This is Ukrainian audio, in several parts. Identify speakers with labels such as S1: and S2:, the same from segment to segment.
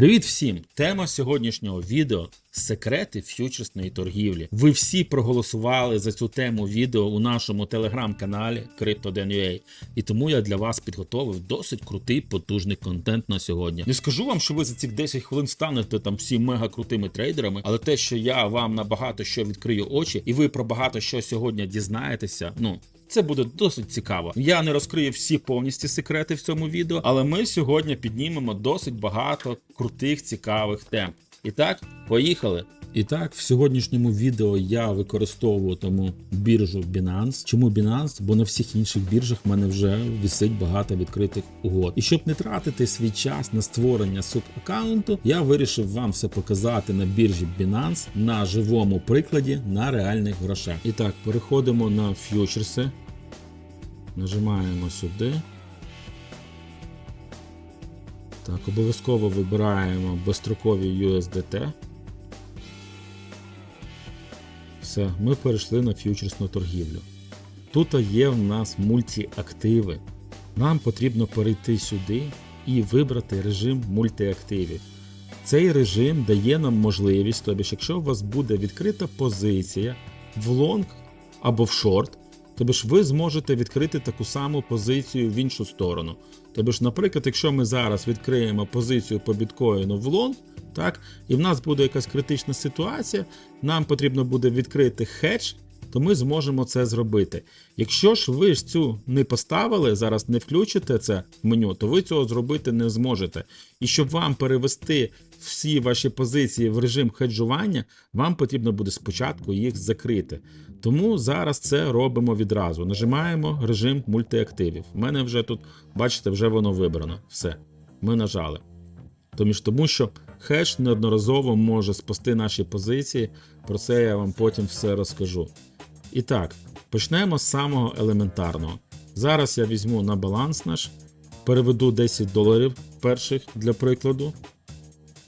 S1: Привіт всім! Тема сьогоднішнього відео секрети ф'ючерсної торгівлі. Ви всі проголосували за цю тему відео у нашому телеграм-каналі Crypto.ua, і тому я для вас підготовив досить крутий потужний контент на сьогодні. Не скажу вам, що ви за ці 10 хвилин станете там всі мега крутими трейдерами, але те, що я вам на багато що відкрию очі, і ви про багато що сьогодні дізнаєтеся, ну. Це буде досить цікаво. Я не розкрию всі повністю секрети в цьому відео, але ми сьогодні піднімемо досить багато крутих цікавих тем. І так, поїхали. І так, в сьогоднішньому відео я використовуватиму біржу Binance. Чому Binance? Бо на всіх інших біржах в мене вже висить багато відкритих угод. І щоб не тратити свій час на створення субаккаунту, я вирішив вам все показати на біржі Binance на живому прикладі на реальних грошах. І так, переходимо на фьючерси. Нажимаємо сюди. Так, обов'язково вибираємо безстрокові USDT. Все, ми перейшли на фьючерсну торгівлю. Тут є в нас мультиактиви. Нам потрібно перейти сюди і вибрати режим мультиактивів. Цей режим дає нам можливість, тобто, якщо у вас буде відкрита позиція в лонг або в шорт, тобто ж ви зможете відкрити таку саму позицію в іншу сторону. Тобто, ж, наприклад, якщо ми зараз відкриємо позицію по біткоїну в лонг, так, і в нас буде якась критична ситуація, нам потрібно буде відкрити хедж, то ми зможемо це зробити. Якщо ж ви ж цю не поставили, зараз не включите це в меню, то ви цього зробити не зможете. І щоб вам перевести всі ваші позиції в режим хеджування, вам потрібно буде спочатку їх закрити. Тому зараз це робимо відразу. Нажимаємо режим мультиактивів. У мене вже тут, бачите, вже воно вибрано. Все, ми нажали. Тому Тому що хедж неодноразово може спасти наші позиції. Про це я вам потім все розкажу. І так, почнемо з самого елементарного. Зараз я візьму на баланс наш, переведу 10 доларів перших для прикладу.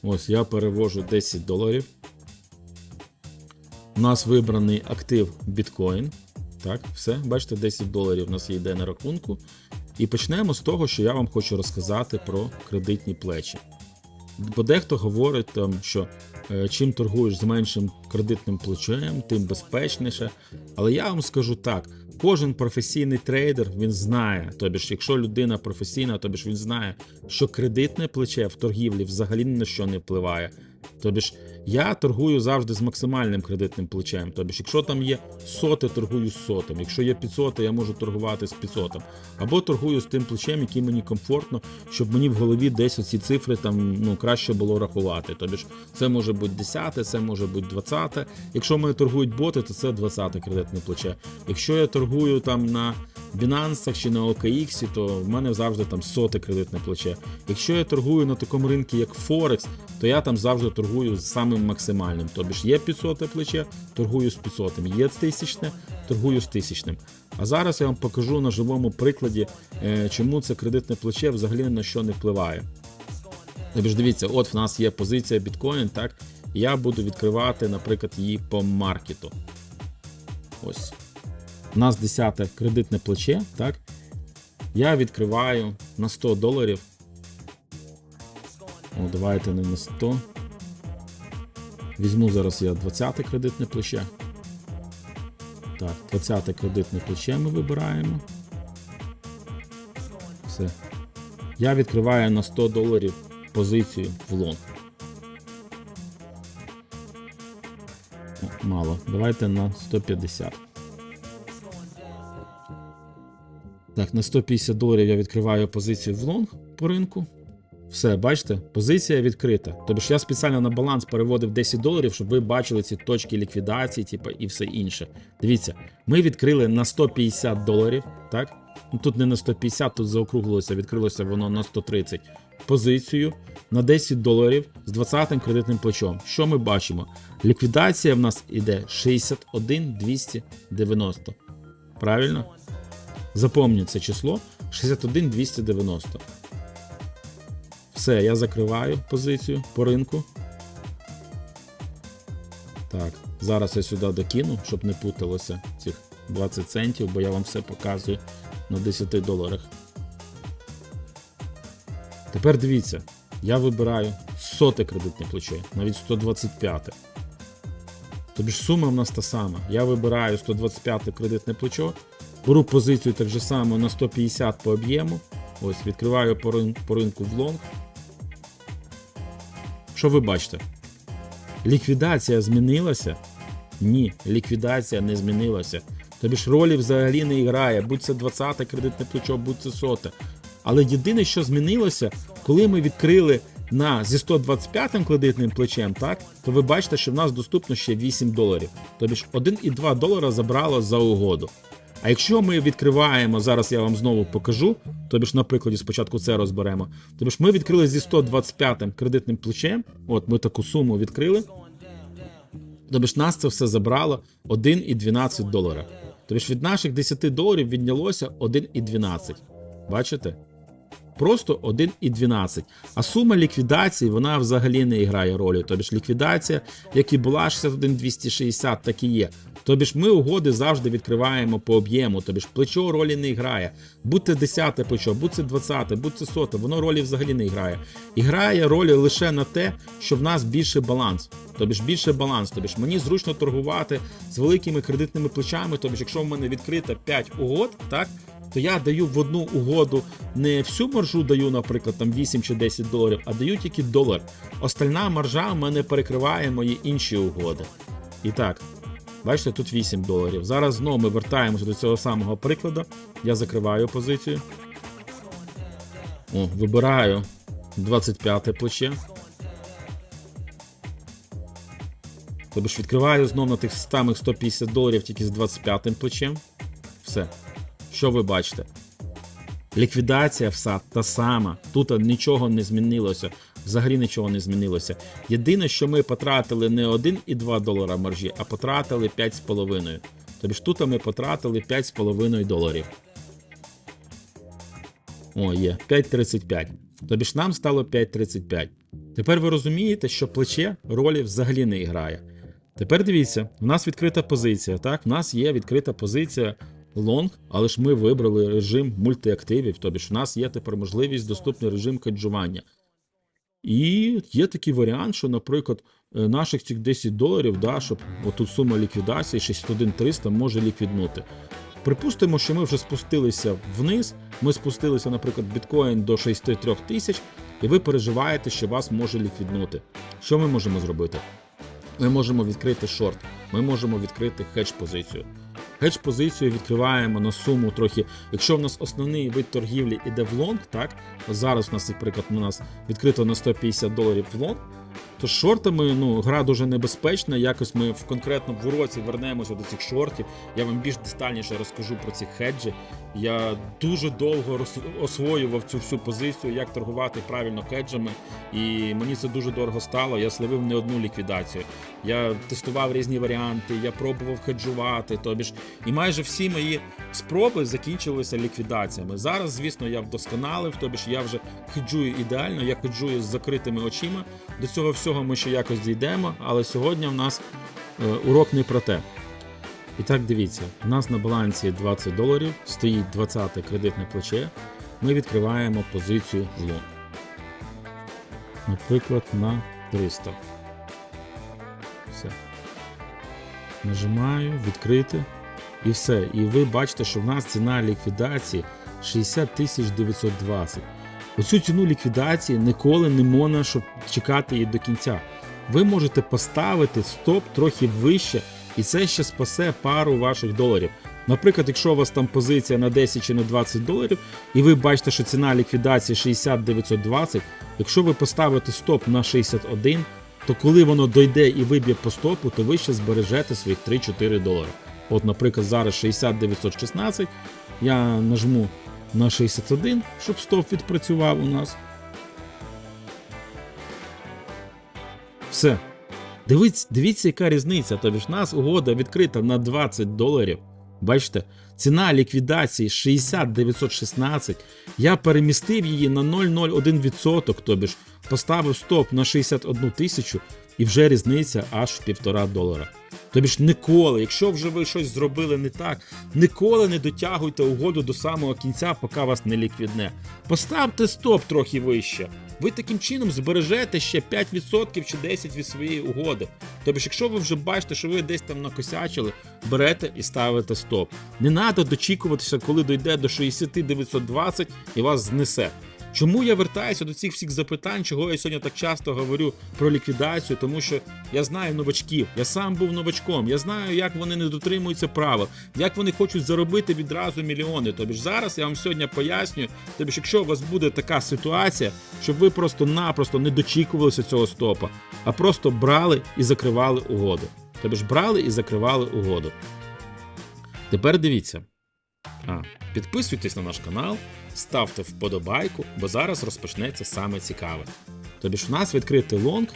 S1: Ось я перевожу 10 доларів. У нас вибраний актив біткоін. Так, все, бачите, 10 доларів у нас йде на рахунку. І почнемо з того, що я вам хочу розказати про кредитні плечі. Бо дехто говорить, там, що е, чим торгуєш з меншим кредитним плечем, тим безпечніше. Але я вам скажу так: кожен професійний трейдер він знає, тобі ж, якщо людина професійна, тобі ж він знає, що кредитне плече в торгівлі взагалі ні на що не впливає. Тобі ж я торгую завжди з максимальним кредитним плечем. Тобі ж, якщо там є соти, торгую з сотом. Якщо є 500, я можу торгувати з 500. Або торгую з тим плечем, який мені комфортно, щоб мені в голові десь оці цифри там ну краще було рахувати. Тобі ж це може бути 10, це може бути 20. Якщо мене торгують боти, то це 20 кредитне плече. Якщо я торгую там на Binance чи на OKX, то в мене завжди там соте кредитне плече. Якщо я торгую на такому ринку, як Форекс, то я там завжди торгую з самим максимальним. Тобі є 500 плече, торгую з 500, є 1000, торгую з 1000. А зараз я вам покажу на живому прикладі, е, чому це кредитне плече взагалі на що не впливає. Тобі ж дивіться, от в нас є позиція біткоін, так? Я буду відкривати, наприклад, її по маркету. Ось. У нас 10 кредитне плече, так? Я відкриваю на 100 доларів. О, давайте не на 100. Візьму зараз я 20 кредитне плече. Так, 20 кредитне плече ми вибираємо. Все. Я відкриваю на 100 доларів позицію в лонг. Мало. Давайте на 150. Так, на 150 доларів я відкриваю позицію в лонг по ринку. Все, бачите, позиція відкрита. Тобто я спеціально на баланс переводив 10 доларів, щоб ви бачили ці точки ліквідації, типу, і все інше. Дивіться, ми відкрили на 150 доларів, так? Ну тут не на 150, тут заокруглилося, відкрилося воно на 130. Позицію на 10 доларів з 20-м кредитним плечом. Що ми бачимо? Ліквідація в нас іде 61 290. Правильно? Запомню це число 61 290. Все, я закриваю позицію по ринку. Так, зараз я сюди докину, щоб не путалося цих 20 центів, бо я вам все показую на 10 доларах. Тепер дивіться, я вибираю соте кредитне плече, навіть 125. Тобі ж сума в нас та сама. Я вибираю 125 кредитне плечо, беру позицію так же само на 150 по об'єму. Ось, відкриваю по, рин- по ринку в лонг. Що ви бачите? Ліквідація змінилася? Ні, ліквідація не змінилася. Тобі ж ролі взагалі не грає, будь це 20 кредитне плечо, будь це соте. Але єдине, що змінилося, коли ми відкрили на зі 125 кредитним плечем, так, то ви бачите, що в нас доступно ще 8 доларів. Тобі ж 1,2 долара забрало за угоду. А якщо ми відкриваємо, зараз я вам знову покажу, тобі ж на прикладі спочатку це розберемо. Тобі ж ми відкрили зі 125 кредитним плечем, от ми таку суму відкрили. Тобі ж нас це все забрало 1,12 долара. Тобі ж від наших 10 доларів віднялося 1,12. Бачите? Просто 1,12. А сума ліквідації вона взагалі не грає ролі. Тобі ж ліквідація, як і була 61,260, так і є. Тобі ж ми угоди завжди відкриваємо по об'єму. Тобі ж плечо ролі не грає. Будь це 10 плечо, будь це 20, будь це 100, воно ролі взагалі не грає. І грає ролі лише на те, що в нас більше баланс. Тобі ж більше баланс. Тобі ж мені зручно торгувати з великими кредитними плечами. Тобі ж, якщо в мене відкрито 5 угод, так то я даю в одну угоду не всю маржу даю, наприклад, там 8 чи 10 доларів, а даю тільки долар. Остальна маржа в мене перекриває мої інші угоди. І так, бачите, тут 8 доларів. Зараз знову ми вертаємося до цього самого прикладу. Я закриваю позицію. О, вибираю 25 плече. Тобто ж відкриваю знову на тих самих 150 доларів тільки з 25 плечем. Все. Що ви бачите? Ліквідація вса та сама. Тут нічого не змінилося. Взагалі нічого не змінилося. Єдине, що ми потратили не 1,2 долара маржі, а потратили 5,5. Тобто ж тут ми потратили 5,5 доларів. О, є 5,35. Тобі ж нам стало 5,35. Тепер ви розумієте, що плече ролі взагалі не грає. Тепер дивіться, в нас відкрита позиція. Так, в нас є відкрита позиція лонг, але ж ми вибрали режим мультиактивів, тобі ж в нас є тепер можливість доступний режим хеджування. І є такий варіант, що, наприклад, е, наших цих 10 доларів, да, щоб отут сума ліквідації 61300 може ліквіднути. Припустимо, що ми вже спустилися вниз. Ми спустилися, наприклад, біткоін до 63 тисяч, і ви переживаєте, що вас може ліквіднути. Що ми можемо зробити? Ми можемо відкрити шорт, ми можемо відкрити хедж позицію. Хедж позицію відкриваємо на суму трохи. Якщо в нас основний вид торгівлі іде в лонг, так зараз у нас, наприклад, у нас відкрито на 150 доларів в лонг, то з шортами ну, гра дуже небезпечна. Якось ми в конкретно в уроці вернемося до цих шортів. Я вам більш детальніше розкажу про ці хеджі. Я дуже довго освоював цю всю позицію, як торгувати правильно хеджами, і мені це дуже дорого стало. Я словив не одну ліквідацію. Я тестував різні варіанти, я пробував хеджувати. Тобі ж, і майже всі мої спроби закінчилися ліквідаціями. Зараз, звісно, я вдосконалив, тобі ж я вже хеджую ідеально, я хеджую з закритими очима. До цього всього ми ще якось дійдемо, але сьогодні в нас е, урок не про те. І так дивіться, у нас на балансі 20 доларів, стоїть 20 кредитне плече. Ми відкриваємо позицію лонг. Наприклад, на 300. Все. Нажимаю, відкрити. І все. І ви бачите, що в нас ціна ліквідації 60 920. Оцю ціну ліквідації ніколи не можна щоб чекати її до кінця. Ви можете поставити стоп трохи вище, і це ще спасе пару ваших доларів. Наприклад, якщо у вас там позиція на 10 чи на 20 доларів, і ви бачите, що ціна ліквідації 60 920, якщо ви поставите стоп на 61, то коли воно дойде і виб'є по стопу, то ви ще збережете своїх 3-4 долари. От, наприклад, зараз 60 916, я нажму на 61, щоб стоп відпрацював у нас. Все. Дивіться, дивіться, яка різниця. Тобі ж нас угода відкрита на 20 доларів. Бачите, ціна ліквідації 60 916. Я перемістив її на 0,01%, тобі ж поставив стоп на 61 тисячу, і вже різниця аж в півтора долара. Тобі ж ніколи, якщо вже ви щось зробили не так, ніколи не дотягуйте угоду до самого кінця, поки вас не ліквідне. Поставте стоп трохи вище. Ви таким чином збережете ще 5% чи 10% від своєї угоди. Тобто, якщо ви вже бачите, що ви десь там накосячили, берете і ставите стоп. Не треба дочікуватися, коли дойде до 60 920 і вас знесе. Чому я вертаюся до цих всіх запитань, чого я сьогодні так часто говорю про ліквідацію? Тому що я знаю новачків, я сам був новачком, я знаю, як вони не дотримуються правил, як вони хочуть заробити відразу мільйони. Тобі ж зараз я вам сьогодні пояснюю. Тобі ж, якщо у вас буде така ситуація, щоб ви просто-напросто не дочікувалися цього стопа, а просто брали і закривали угоду. Тобі ж брали і закривали угоду. Тепер дивіться. А, підписуйтесь на наш канал, ставте вподобайку, бо зараз розпочнеться саме цікаве. Тобі ж у нас відкритий лонг.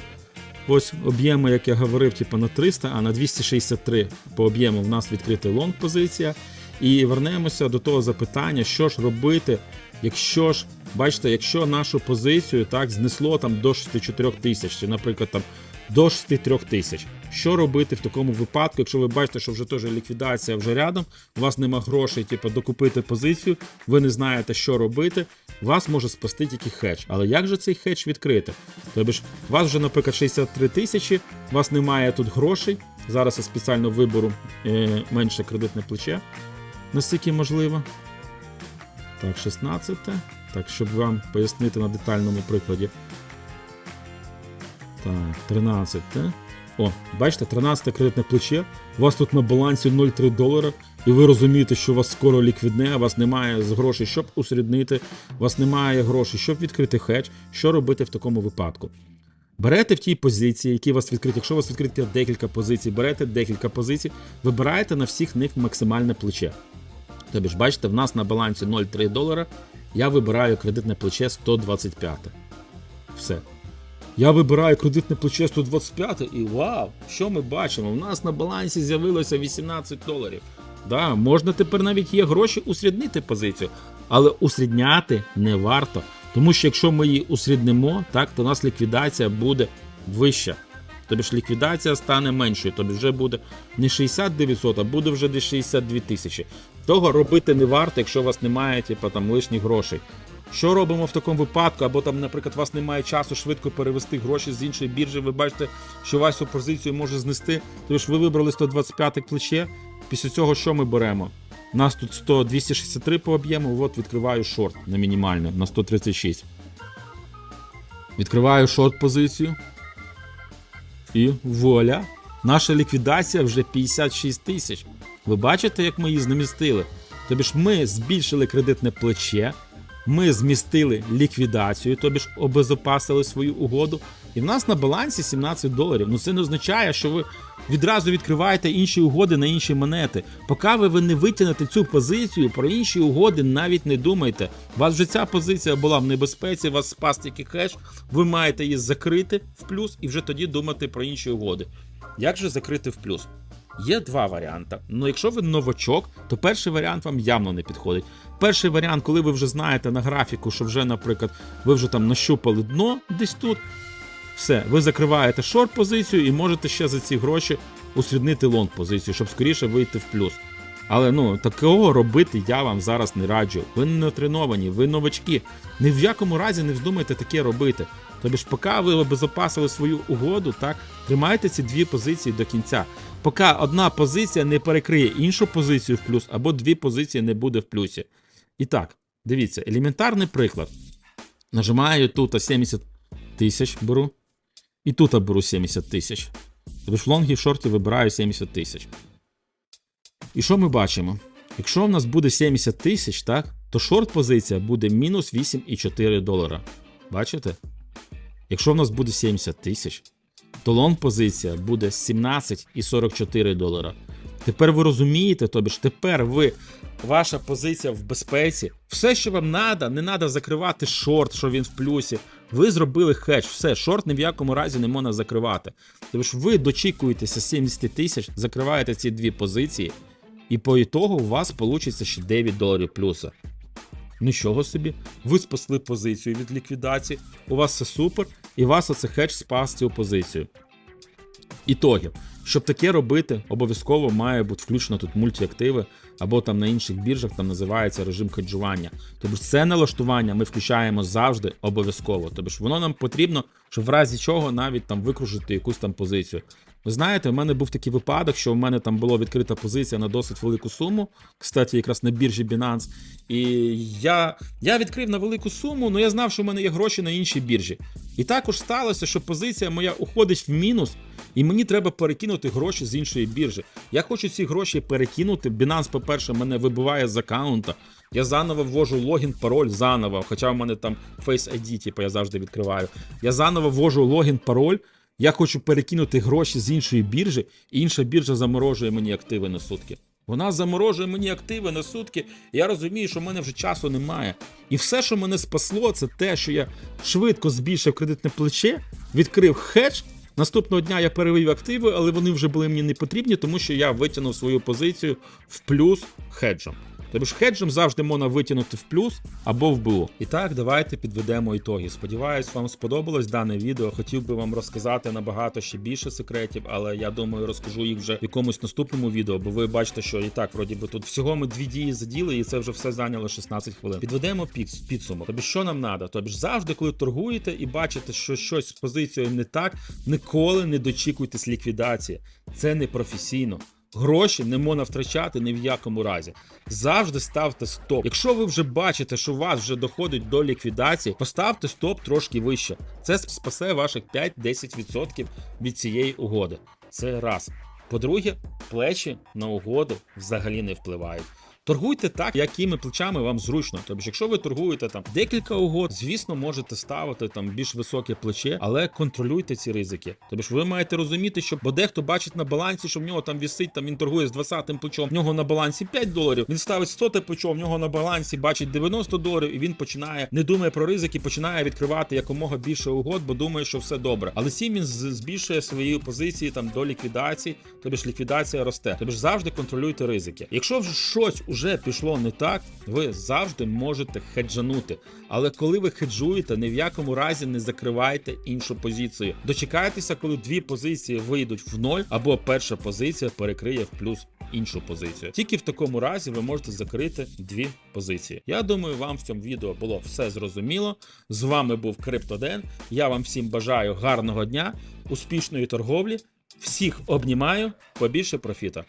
S1: Ось об'єми, як я говорив, типу на 300, а на 263 по об'єму в нас відкритий лонг позиція. І вернемося до того запитання, що ж робити, якщо ж, бачите, якщо нашу позицію так знесло там до 64 тисяч, чи, наприклад, там до 63 тисяч. Що робити в такому випадку, якщо ви бачите, що вже теж ліквідація вже рядом, у вас нема грошей, типу, докупити позицію, ви не знаєте, що робити, вас може спасти тільки хедж. Але як же цей хедж відкрити? Тобто ж, у вас вже, наприклад, 63 тисячі, у вас немає тут грошей. Зараз я спеціально виберу е, менше кредитне плече, наскільки можливо. Так, 16. Так, щоб вам пояснити на детальному прикладі. Так, 13. О, бачите, 13 кредитне плече. У вас тут на балансі 0,3 долара, і ви розумієте, що у вас скоро ліквідне, у вас немає грошей, щоб усріднити, у вас немає грошей, щоб відкрити хедж. Що робити в такому випадку? Берете в тій позиції, які у вас відкриті. Якщо у вас відкриті декілька позицій, берете декілька позицій, вибираєте на всіх них максимальне плече. Тобі ж, бачите, в нас на балансі 0,3 долара. Я вибираю кредитне плече 125. Все. Я вибираю кредитне плече 125 і вау! Що ми бачимо? У нас на балансі з'явилося 18 доларів. Да, можна тепер навіть є гроші усріднити позицію, але усрідняти не варто. Тому що якщо ми її усріднимо, так, то у нас ліквідація буде вища. Тобі ж ліквідація стане меншою, тобі вже буде не 60 900, а буде вже десь 62 тисячі. Того робити не варто, якщо у вас немає типу, там, лишніх грошей. Що робимо в такому випадку? Або там, наприклад, у вас немає часу швидко перевести гроші з іншої біржі, ви бачите, що вашу позицію може знести. Тобто ж ви вибрали 125 плече. Після цього що ми беремо? У нас тут 100, 263 по об'єму, от відкриваю шорт на мінімальну, на 136. Відкриваю шорт позицію. І вуаля. Наша ліквідація вже 56 тисяч. Ви бачите, як ми її знемістили? Тобі ж ми збільшили кредитне плече, ми змістили ліквідацію, тобі ж обезопасили свою угоду. І в нас на балансі 17 доларів. Ну це не означає, що ви відразу відкриваєте інші угоди на інші монети. Поки ви не витягнете цю позицію, про інші угоди навіть не думайте. У вас вже ця позиція була в небезпеці, вас спас тільки хеш, ви маєте її закрити в плюс і вже тоді думати про інші угоди. Як же закрити в плюс? Є два варіанти. Ну, якщо ви новачок, то перший варіант вам явно не підходить. Перший варіант, коли ви вже знаєте на графіку, що вже, наприклад, ви вже там нащупали дно десь тут. Все, ви закриваєте шорт позицію і можете ще за ці гроші усріднити лонг позицію, щоб скоріше вийти в плюс. Але ну такого робити я вам зараз не раджу. Ви не треновані, ви новачки. Ні в якому разі не вздумайте таке робити. Тобі ж, поки ви обезопасили свою угоду, так тримайте ці дві позиції до кінця. Поки одна позиція не перекриє іншу позицію в плюс, або дві позиції не буде в плюсі. І так, дивіться, елементарний приклад. Нажимаю тут 70 тисяч беру. І тут беру 70 тисяч. Тобто в лонгі в шорті вибираю 70 тисяч. І що ми бачимо? Якщо в нас буде 70 тисяч, то шорт позиція буде мінус 8,4 долара. Бачите? Якщо в нас буде 70 тисяч, то лонг позиція буде 17,44 долара. Тепер ви розумієте, тобі ж тепер ви, ваша позиція в безпеці, все, що вам треба, не треба закривати шорт, що він в плюсі. Ви зробили хедж, все, шорт ні в якому разі не можна закривати. Тобто ж ви дочікуєтеся 70 тисяч, закриваєте ці дві позиції, і по ітогу у вас вийде ще 9 доларів плюса. Нічого собі, ви спасли позицію від ліквідації, у вас все супер, і вас оце хедж спас цю позицію. Ітоги. Щоб таке робити, обов'язково має бути включено тут мультиактиви або там на інших біржах там називається режим хеджування. Тобто це налаштування ми включаємо завжди обов'язково. Тобто воно нам потрібно, щоб в разі чого навіть там викружити якусь там позицію. Ви знаєте, в мене був такий випадок, що в мене там була відкрита позиція на досить велику суму. Кстати, якраз на біржі Binance. І я, я відкрив на велику суму, але я знав, що в мене є гроші на іншій біржі. І також сталося, що позиція моя уходить в мінус, і мені треба перекинути гроші з іншої біржі. Я хочу ці гроші перекинути. Binance, по-перше, мене вибиває з аккаунта. Я заново ввожу логін, пароль заново. Хоча в мене там Face ID, типу, я завжди відкриваю. Я заново ввожу логін, пароль. Я хочу перекинути гроші з іншої біржі, і інша біржа заморожує мені активи на сутки. Вона заморожує мені активи на сутки. Я розумію, що в мене вже часу немає. І все, що мене спасло, це те, що я швидко збільшив кредитне плече, відкрив хедж. Наступного дня я перевів активи, але вони вже були мені не потрібні, тому що я витягнув свою позицію в плюс хеджем. Тобто хеджем завжди можна витягнути в плюс або в БУ. І так, давайте підведемо ітоги. Сподіваюсь, вам сподобалось дане відео. Хотів би вам розказати набагато ще більше секретів, але я думаю, розкажу їх вже в якомусь наступному відео, бо ви бачите, що і так, вроді би, тут всього ми дві дії заділи, і це вже все зайняло 16 хвилин. Підведемо підсумок. Тобі що нам треба? Тобі ж завжди, коли торгуєте і бачите, що щось з позицією не так, ніколи не дочікуйтесь ліквідації. Це не професійно. Гроші не можна втрачати ні в якому разі. Завжди ставте стоп. Якщо ви вже бачите, що вас вже доходить до ліквідації, поставте стоп трошки вище. Це спасе ваших 5-10% від цієї угоди. Це раз. По-друге, плечі на угоду взагалі не впливають. Торгуйте так, якими плечами вам зручно. Тобто, якщо ви торгуєте там декілька угод, звісно, можете ставити там більш високе плече, але контролюйте ці ризики. Тобто, ви маєте розуміти, що бо дехто бачить на балансі, що в нього там вісить, там він торгує з 20-тим плечом, в нього на балансі 5 доларів. Він ставить 100 плечо, в нього на балансі бачить 90 доларів, і він починає не думає про ризики, починає відкривати якомога більше угод, бо думає, що все добре. Але сім він збільшує свої позиції там до ліквідації, тобі ж ліквідація росте. Тобі ж завжди контролюйте ризики. Якщо вже щось уже пішло не так, ви завжди можете хеджанути. Але коли ви хеджуєте, ні в якому разі не закривайте іншу позицію. Дочекайтеся, коли дві позиції вийдуть в ноль, або перша позиція перекриє в плюс іншу позицію. Тільки в такому разі ви можете закрити дві позиції. Я думаю, вам в цьому відео було все зрозуміло. З вами був Криптоден. Я вам всім бажаю гарного дня, успішної торговлі. Всіх обнімаю, побільше профіта.